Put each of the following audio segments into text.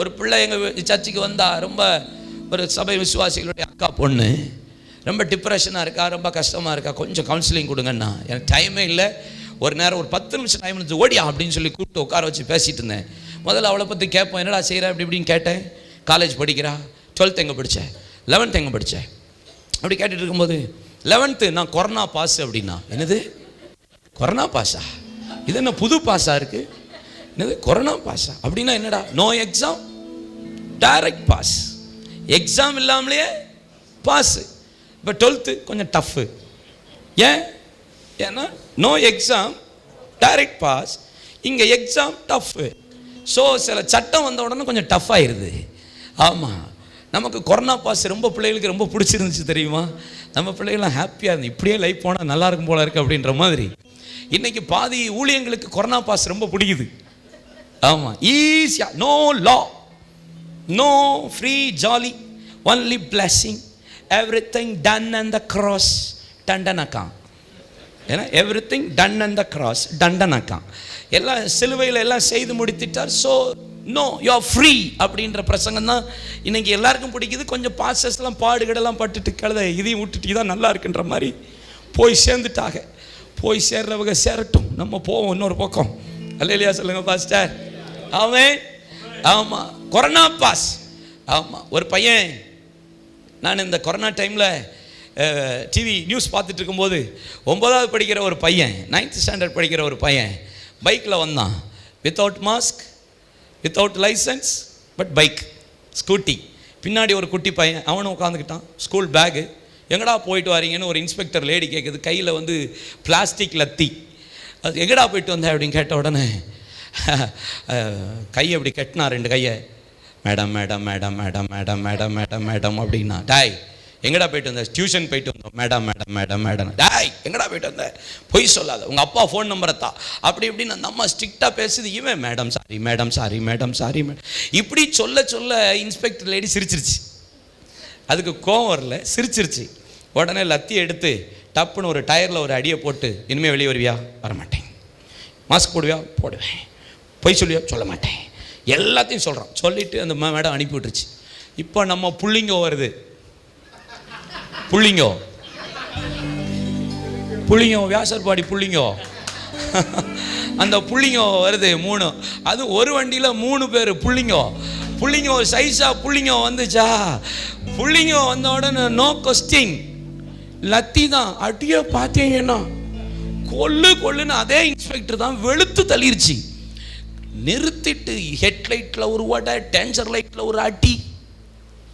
ஒரு பிள்ளை எங்கள் சர்ச்சுக்கு வந்தால் ரொம்ப ஒரு சபை விசுவாசிகளுடைய அக்கா பொண்ணு ரொம்ப டிப்ரெஷனாக இருக்கா ரொம்ப கஷ்டமாக இருக்கா கொஞ்சம் கவுன்சிலிங் கொடுங்கண்ணா எனக்கு டைமே இல்லை. ஒரு நேரம் ஒரு பத்து நிமிஷம் டைம் இருந்துச்சு ஓடியா அப்படின்னு சொல்லி கூப்பிட்டு உட்கார வச்சு பேசிகிட்டு இருந்தேன். முதல்ல அவளை பற்றி கேட்போம் என்னடா செய்கிற அப்படி இப்படின்னு கேட்டேன். காலேஜ் படிக்கிறா. டுவெல்த் எங்கே படித்தேன் லெவன்த் எங்கே படித்தேன் அப்படி கேட்டுட்டு இருக்கும்போது லெவன்த்து நான் கொரோனா பாஸ் அப்படின்னா. என்னது? கொரோனா பாஸா இது என்ன புது பாஸாக இருக்குது என்னது? கொரோனா பாஸா அப்படின்னா என்னடா? No exam direct pass exam இல்லாமலேயே பாஸ் இப்போ டுவெல்த்து கொஞ்சம் டஃப்பு ஏன்? ஏன்னா நோ எக்ஸாம் டைரக்ட் பாஸ் இங்கே எக்ஸாம் டஃப்பு ஸோ சில சட்டம் வந்த உடனே கொஞ்சம் டஃப் ஆயிடுது ஆமாம் நமக்கு கொரோனா பாஸ் ரொம்ப பிள்ளைகளுக்கு ரொம்ப பிடிச்சிருந்துச்சு தெரியுமா? நம்ம பிள்ளைகள்லாம் ஹாப்பியாக இருந்து இப்படியே லைஃப் போனால் நல்லா இருக்கும் போல இருக்குது அப்படின்ற மாதிரி. இன்றைக்கி பாதி ஊழியங்களுக்கு கொரோனா பாஸ் ரொம்ப பிடிக்குது. ஆமாம் ஈஸியாக no law no free jolly only blessing every thing done and the cross டண்டனக்கா ஏன்னா every thing done and the cross டண்டனக்கா எல்லாம் சிலுவையில் எல்லாம் செய்து முடித்துட்டார். So no you are free அப்படின்ற பிரசங்கம் தான் இன்னைக்கு எல்லாருக்கும் பிடிக்குது. கொஞ்சம் பாசஸ்லாம் பாடுகடெல்லாம் பட்டுட்டு கழுத இதையும் விட்டுட்டு தான் நல்லா இருக்குன்ற மாதிரி போய் சேர்ந்துட்டாங்க. போய் சேர்றவங்க சேரட்டும். நம்ம போவோம் இன்னொரு பக்கம். அல்லையா சொல்லுங்க பாஸ்டர் அவன் ஆமாம் கொரோனா பாஸ். ஆமாம் ஒரு பையன் நான் இந்த கொரோனா டைமில் டிவி நியூஸ் பார்த்துட்டு இருக்கும்போது ஒன்பதாவது படிக்கிற ஒரு பையன் நைன்த் ஸ்டாண்டர்ட் படிக்கிற ஒரு பையன் பைக்கில் வந்தான். Without mask without licence but bike scooty பின்னாடி ஒரு குட்டி பையன் அவனும் உட்காந்துக்கிட்டான் ஸ்கூல் பேகு எங்கடா போயிட்டு வரீங்கன்னு ஒரு இன்ஸ்பெக்டர் லேடி கேட்குது கையில் வந்து பிளாஸ்டிக் லத்தி. அது எங்கடா போயிட்டு வந்தேன் அப்படின்னு கேட்ட உடனே கையை அப்படி கட்டினா ரெண்டு கையை. Madam madam madam madam madam madam madam madam அப்படின்னா டாய் எங்கடா போயிட்டு வந்த? டியூஷன் போயிட்டு வந்தோம். Madam madam madam madam. டாய் எங்கடா போயிட்டு வந்த? பொய் சொல்லாத. உங்கள் அப்பா ஃபோன் நம்பரை தா. அப்படி இப்படின்னு அந்த அம்மா ஸ்ட்ரிக்டாக பேசுது. இவன் madam sorry madam sorry madam sorry madam. இப்படி சொல்ல சொல்ல இன்ஸ்பெக்டர் லேடி சிரிச்சிருச்சு. அதுக்கு கோவம் வரல சிரிச்சிருச்சு. உடனே லத்தி எடுத்து டப்புன்னு ஒரு டயரில் ஒரு அடியை போட்டு இனிமேல் வெளியே வருவியா? வரமாட்டேன். மாஸ்க் போடுவியா? போடுவேன். பொய் சொல்லுவியா சொல்ல மாட்டேன். எல்லாத்தையும் சொல்கிறான் சொல்லிவிட்டு அந்த மேடம் அனுப்பி விட்டுருச்சு. இப்போ நம்ம புள்ளிங்கோ வருது. புள்ளிங்கோ. புள்ளிங்கோ வியாசர்பாடி புள்ளிங்கோ. அந்த புள்ளிங்கோ வருது மூணு. அது ஒரு வண்டியில் மூணு பேர் புள்ளிங்கோ. புள்ளிங்கோ சைஸாக புள்ளிங்கோ வந்துச்சா? புள்ளிங்கோ வந்த உடனே நோ கொஸ்டிங் லத்தி தான். அடியே பார்த்தீங்கன்னா கொல்லு கொல்லுன்னு அதே இன்ஸ்பெக்டர் தான் வெளுத்து தள்ளிருச்சு. நிறுத்திட்டு ஹெட்லைட்டில் ஒரு வடை டேஞ்சர் லைட்டில் ஒரு அடி.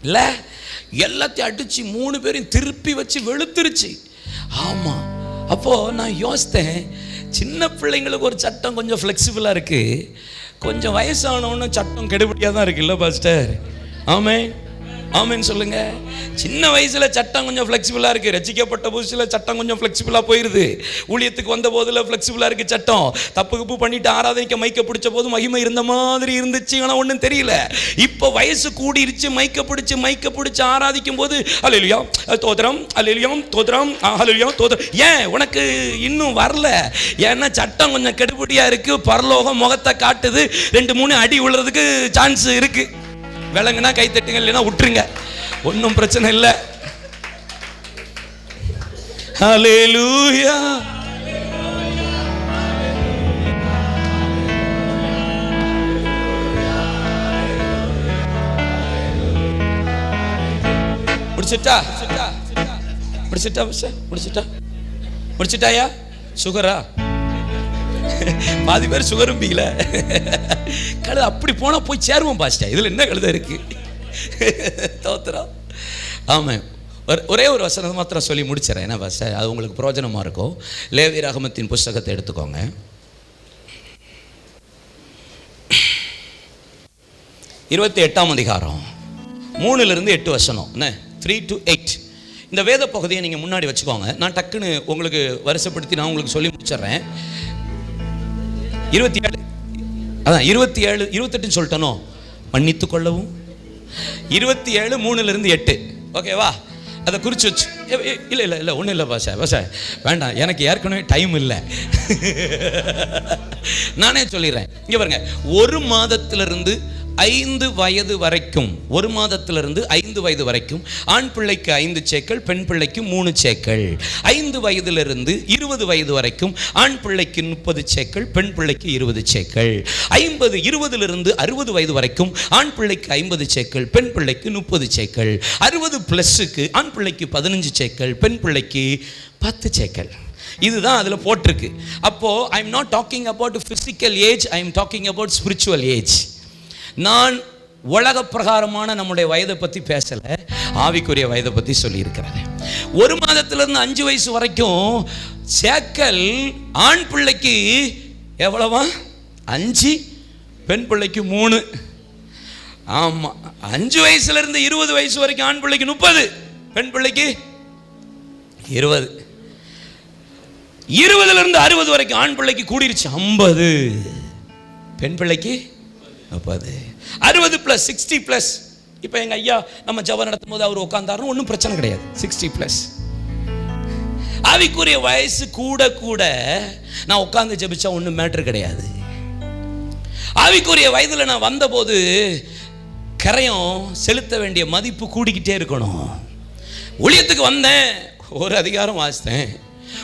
இல்லை? எல்லாத்தையும் அடித்து மூணு பேரையும் திருப்பி வச்சு வெளுத்துருச்சு. ஆமாம் அப்போது நான் யோசித்தேன் சின்ன பிள்ளைங்களுக்கு ஒரு சட்டம் கொஞ்சம் ஃப்ளெக்சிபிளாக இருக்குது கொஞ்சம் வயசானவொன்னு சட்டம் கெடுபடியாக தான் இருக்குல்ல பாஸ்டர் ஆமாம் ஆமேன்னு சொல்லுங்க. சின்ன வயசுல சட்டம் கொஞ்சம் ஃப்ளெக்சிபிளா இருக்கு. ரசிக்கப்பட்ட புதுசில் சட்டம் கொஞ்சம் ஃப்ளெக்சிபிளா போயிருது. ஊழியத்துக்கு வந்த போதில் ஃப்ளெக்சிபிளா இருக்கு சட்டம். தப்பு குப்பு பண்ணிட்டு ஆராதனைக்கு மைக்க பிடிச்ச போது மகிமை இருந்த மாதிரி இருந்துச்சு. ஆனால் ஒன்றும் தெரியல. இப்போ வயசு கூடிருச்சு. மைக்க பிடிச்சு மைக்க பிடிச்சு ஆராதிக்கும் போது அலையிலியா தோத்திரம் அலையிலியம் தோத்திரம் அலையிலியம் தோத்திரம். ஏன்? உனக்கு இன்னும் வரல. ஏன்னா சட்டம் கொஞ்சம் கெடுபடியா இருக்கு. பரலோகம் முகத்தை காட்டுது. ரெண்டு மூணு அடி விழுறதுக்கு சான்ஸ் இருக்குது விலங்குனா கை தட்டுங்க இல்லைன்னா விட்டுருங்க ஒன்றும் பிரச்சனை இல்லை. ஹalleluya முடிச்சிட்டா? முடிச்சிட்டா முடிச்சிட்டா? முடிச்சிட்டாயா? சுகரா? பாதி பேர் சுகரும் பீல கழுத அப்படி போனா போய் சேருவோம் பாஸ்டா இதுல என்ன கழுத இருக்கு? தோத்துறோம் ஆமாம். ஒரு- ஒரே ஒரு வசனத்தை மாத்திரம் சொல்லி முடிச்சிடறேன். என்ன பாஸ்டர்? அது உங்களுக்கு பிரோஜனமாக இருக்கும் லேவி ரகமத்தின் புஸ்தகத்தை எடுத்துக்கோங்க. இருபத்தி எட்டாம் அதிகாரம். மூணுலேருந்து எட்டு வசனம். என்ன? த்ரீ டு எயிட் இந்த வேத பகுதியை நீங்கள் முன்னாடி வச்சுக்கோங்க. நான் டக்குன்னு உங்களுக்கு வருஷப்படுத்தி நான் உங்களுக்கு சொல்லி முடிச்சிடுறேன். இருபத்தி ஏழு. அதான் இருபத்தி ஏழு இருபத்தெட்டுன்னு சொல்லிட்டனோ? மன்னித்து கொள்ளவும். இருபத்தி ஏழு மூணுலேருந்து எட்டு. ஓகேவா அதை குறித்து வச்சு. இல்லை இல்லை இல்லை ஒன்றும் இல்லை பாசா பாசா வேண்டாம் எனக்கு ஏற்கனவே டைம் இல்லை. நானே சொல்லிடுறேன். இங்கே பாருங்க ஒரு மாதத்திலிருந்து ஐந்து வயது வரைக்கும் ஒரு மாதத்திலிருந்து ஐந்து வயது வரைக்கும் ஆண் பிள்ளைக்கு ஐந்து சேக்கள் பெண் பிள்ளைக்கு மூணு சேக்கள் ஐந்து வயதிலிருந்து இருபது வயது வரைக்கும் ஆண் பிள்ளைக்கு முப்பது சேக்கள் பெண் பிள்ளைக்கு இருபது சேக்கள் ஐம்பது இருபதிலிருந்து அறுபது வயது வரைக்கும் ஆண் பிள்ளைக்கு ஐம்பது சேக்கள் பெண் பிள்ளைக்கு முப்பது சேக்கள் அறுபது ப்ளஸ்ஸுக்கு ஆண் பிள்ளைக்கு பதினஞ்சு சேக்கள் பெண் பிள்ளைக்கு பத்து சேக்கள் இதுதான் அதில் போட்டிருக்கு. அப்போது I am not talking about physical age I am talking about spiritual age நான் உலக பிரகாரமான நம்முடைய வயதை பற்றி பேசலை ஆவிக்குரிய வயதை பற்றி சொல்லியிருக்கிறேன் ஒரு மாதத்திலிருந்து அஞ்சு வயசு வரைக்கும் சேக்கல் ஆண் பிள்ளைக்கு எவ்வளவா? அஞ்சு பெண் பிள்ளைக்கு மூணு. ஆமாம் அஞ்சு வயசுலேருந்து இருபது வயசு வரைக்கும் ஆண் பிள்ளைக்கு முப்பது பெண் பிள்ளைக்கு இருபது. இருபதுலேருந்து அறுபது வரைக்கும் ஆண் பிள்ளைக்கு கூடிருச்சு ஐம்பது பெண் பிள்ளைக்கு முப்பது அறுபது ப்ளஸ் சிக்ஸ்டி ப்ளஸ் இப்போ எங்கள் ஐயா நம்ம ஜபம் நடத்தும் போது அவர் உட்காந்தாருன்னு ஒன்றும் பிரச்சனை கிடையாது. சிக்ஸ்டி ப்ளஸ் ஆவிக்குரிய வயசு கூட கூட நான் உட்காந்து ஜபிச்சா ஒன்றும் மேட்ரு கிடையாது. ஆவிக்குரிய வயதில் நான் வந்தபோது கரையும் செலுத்த வேண்டிய மதிப்பு கூடிக்கிட்டே இருக்கணும். ஊழியத்துக்கு வந்தேன் ஒரு அதிகாரம் வாசித்தேன்.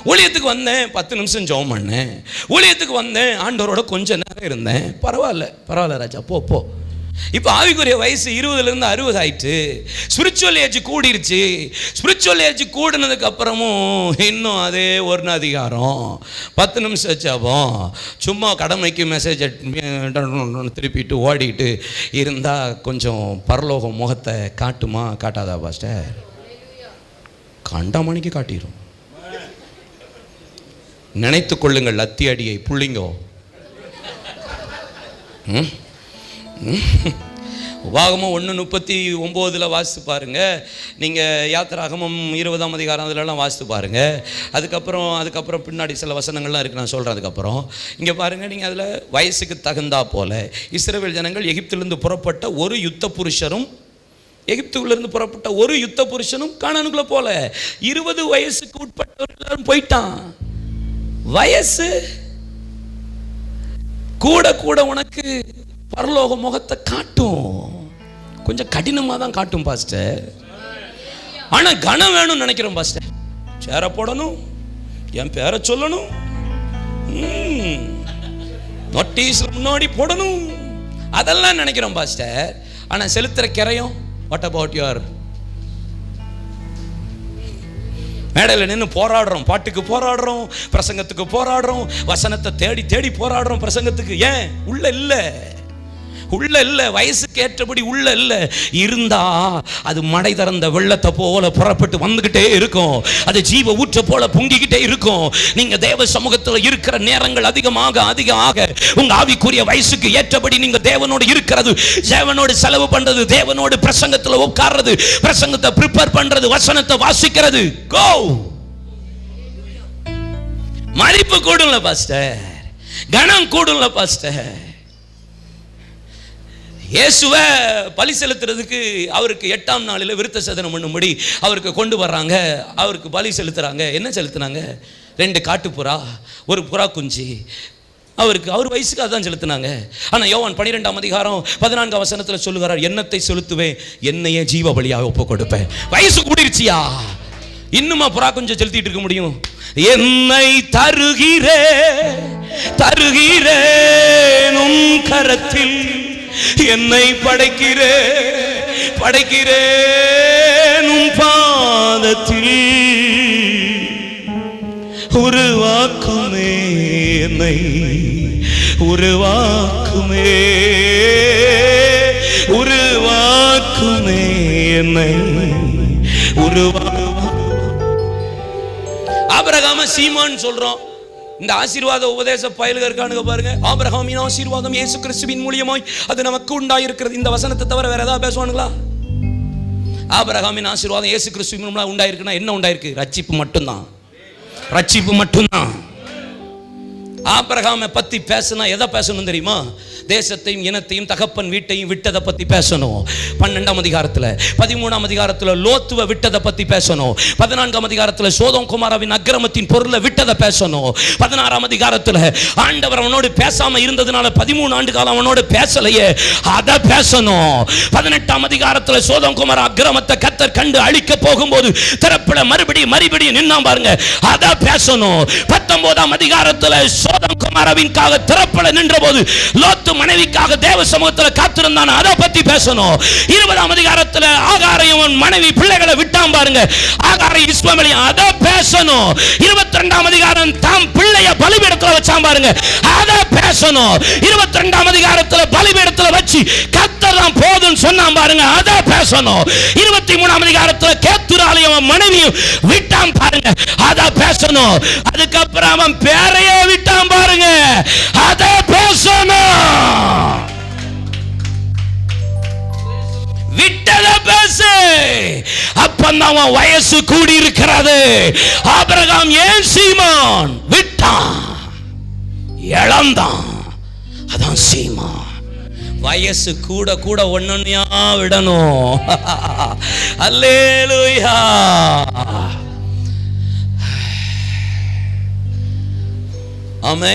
ஊழியத்துக்கு வந்தேன் பத்து நிமிஷம் ஜெபம் பண்ணேன். ஊழியத்துக்கு வந்தேன் ஆண்டவரோட கொஞ்ச நேரம் இருந்தேன். பரவாயில்ல பரவாயில்ல ராஜா போ போ. இப்போ ஆவிக்குரிய வயசு இருபதுலேருந்து அறுபது ஆயிட்டு. ஸ்பிரிச்சுவல் ஏஜ் கூடிருச்சு. ஸ்பிரிச்சுவல் ஏஜ் கூடினதுக்கு அப்புறமும் இன்னும் அதே ஒரு அதிகாரம். பத்து நிமிஷம் ஜபம். சும்மா கடமைக்கு மெசேஜ் திருப்பிட்டு ஓடிட்டு இருந்தால் கொஞ்சம் பரலோகம் முகத்தை காட்டுமா? காட்டாதா பாஸ்டர் கண்ட மணிக்கு காட்டிடும் நினைத்து கொள்ளுங்கள் அத்தி அடியை புள்ளிங்கோ. ம்? ஒன்று முப்பத்தி ஒம்போதில் வாசித்து பாருங்கள் நீங்கள் யாத்திராகமும் இருபதாம் அதிகாரம் அதிலெல்லாம் வாசித்து பாருங்கள் அதுக்கப்புறம் அதுக்கப்புறம் பின்னாடி சில வசனங்கள்லாம் இருக்குது நான் சொல்கிறேன் அதுக்கப்புறம் இங்கே பாருங்கள் நீங்கள் அதில் வயசுக்கு தகுந்தா போல் இஸ்ரேல் ஜனங்கள் எகிப்திலிருந்து புறப்பட்ட ஒரு யுத்த புருஷரும் எகிப்துலேருந்து புறப்பட்ட ஒரு யுத்த புருஷனும் காணானுக்குள்ளே போல. இருபது வயசுக்கு உட்பட்டவர்கள் எல்லாரும் போயிட்டான். வயசு கூட கூட உனக்கு பரலோக முகத்தை காட்டும். கொஞ்சம் கடினமாக தான் காட்டும் பாஸ்டர். ஆனா கனம் வேணும்னு நினைக்கிறோம் பாஸ்டர். சேர போடணும் என் பேரை சொல்லணும். நோட்டீஸ்ல முன்னாடி போடணும். அதெல்லாம் நினைக்கிறோம் பாஸ்டர். ஆனால் செலுத்துற கிரையும் வாட் அபவுட் யுவர் மேடையில் நின்று போராடுறோம் பாட்டுக்கு போராடுறோம் பிரசங்கத்துக்கு போராடுறோம் வசனத்தை தேடி தேடி போராடுறோம் பிரசங்கத்துக்கு. ஏன்? உள்ள இல்லை. உள்ள இல்லை வயசுக்கு ஏற்றபடி உள்ள இல்லை இருந்தா அது மடை திறந்த வெள்ளத்தை போல புறப்பட்டு வந்துகிட்டே இருக்கும். அது ஜீவ ஊற்ற போல பொங்கிக்கிட்டே இருக்கும். நீங்க தேவ சமூகத்தில் இருக்கிற நேரங்கள் அதிகமாக அதிகமாக உங்க ஆவிக்குரிய வயசுக்கு ஏற்றபடி நீங்க தேவனோடு இருக்கிறது தேவனோடு செலவு பண்றது தேவனோடு பிரசங்கத்தில் உட்கார்றது பிரசங்கத்தை ப்ரிப்பேர் பண்றது வசனத்தை வாசிக்கிறது. கோ மதிப்பு கூடும்ல பாஸ்டர் கணம் கூடும்ல பாஸ்டர் இயேசுவை பலி செலுத்துறதுக்கு அவருக்கு எட்டாம் நாளில் விருத்த சதனம் பண்ணும்படி அவருக்கு கொண்டு வர்றாங்க. அவருக்கு பலி செலுத்துறாங்க. என்ன செலுத்துனாங்க? ரெண்டு காட்டுப்புறா ஒரு புறா குஞ்சு. அவருக்கு அவர் வயசுக்கு அதான் செலுத்தினாங்க. ஆனால் யோவான் பன்னிரெண்டாம் அதிகாரம் பதினான்காம் வசனத்தில் சொல்லுகிறார் எண்ணத்தை செலுத்துவேன்? என்னையே ஜீவ பலியாக ஒப்பு கொடுப்பேன் வயசு கூடிருச்சியா? இன்னுமா புறா கொஞ்சம் செலுத்திட்டு இருக்க முடியும்? என்னை தருகிறே தருகிறேன் கரத்தில். என்னை படைக்கிறே படைக்கிறேன் உன் பாதத்தில். உருவாக்குமே என்னை உருவாக்குமே உருவாக்குமே என்னை உருவா அபிரகாம சீமான் சொல்றோம். இந்த ஆசீர்வாத உபதேச பயலுக இருக்கானுங்க பாருங்க. ஆபிரகாமின் ஆசீர்வாதம் இயேசு கிறிஸ்துவின் மூலியமாய் அது நமக்கு உண்டாயிருக்கிறது. இந்த வசனத்தை தவிர வேற ஏதாவது பேசுவானுங்களா? ஆபிரகாமின் ஆசீர்வாதம் இயேசு கிறிஸ்துவின் மூலம் உண்டாயிருக்குன்னா என்ன உண்டாயிருக்கு? ரட்சிப்பு மட்டும்தான். ரட்சிப்பு மட்டும்தான். ஆபிரகாமை பத்தி பேசினா எதை பேசணும் தெரியுமா? தேசத்தையும் இனத்தையும் தகப்பன் வீட்டையும் விட்டதை பத்தி பேசணும். பன்னெண்டாம் அதிகாரத்துல பதிமூணாம் அதிகாரத்துல லோத்துவ விட்டதை பத்தி பேசணும். பதினான்காம் அதிகாரத்துல சோதம் குமாராவின் அக்கிரமத்தின் பொருளை விட்டதை பேசணும். பதினாறாம் அதிகாரத்துல ஆண்டவர் அவனோடு பேசாம இருந்ததுனால பதிமூணு ஆண்டு காலம் அவனோடு பேசலையே அதை பேசணும். பதினெட்டாம் அதிகாரத்துல சோதம் குமார அக்கிரமத்தை கத்தர் கண்டு அழிக்க போகும்போது திறப்பட மறுபடியும் மறுபடியும் நின்னா பாருங்க அதை பேசணும். பத்தொன்பதாம் அதிகாரத்துல சோதம் குமாரவின்காக திறப்பட நின்ற போது லோத்து மனைவிக்காக தேவ சமூகத்துல காத்திருந்தான் அதை பத்தி பேசணும். இருபதாம் அதிகாரத்துல ஆகாரையும் மனைவி பிள்ளைகளை விட்டான் பாருங்க. ஆகாரை இஸ்மாமலையும் அதை பேசணும். இருபத்தி ரெண்டாம் அதிகாரம் தாம் பிள்ளைய பலிபீடத்தில் வச்சான் பாருங்க. அதை பேசணும். இருபத்தி ரெண்டாம் அதிகாரத்துல பலிபீடத்துல வச்சு கத்தலாம் போதும் சொன்னான் பாருங்க. அதை பேசணும். இருபத்தி மூணாம் அதிகாரத்துல கேத்துராலையும் மனைவியும் விட்டான் பாருங்க. அதை பேசணும். அதுக்கப்புறம் அவன் பேரையே விட்டான் பாருங்க. அதை பேசு அப்பந்தான் அவன் வயசு கூடி இருக்கிறது ஆபிரகாம் ஏன் சீமான்? விட்டான். இழந்தான். அதான் சீமான். வயசு கூட கூட ஒன்னொன்னையா விடணும். அல்லேலூயா. ஆமே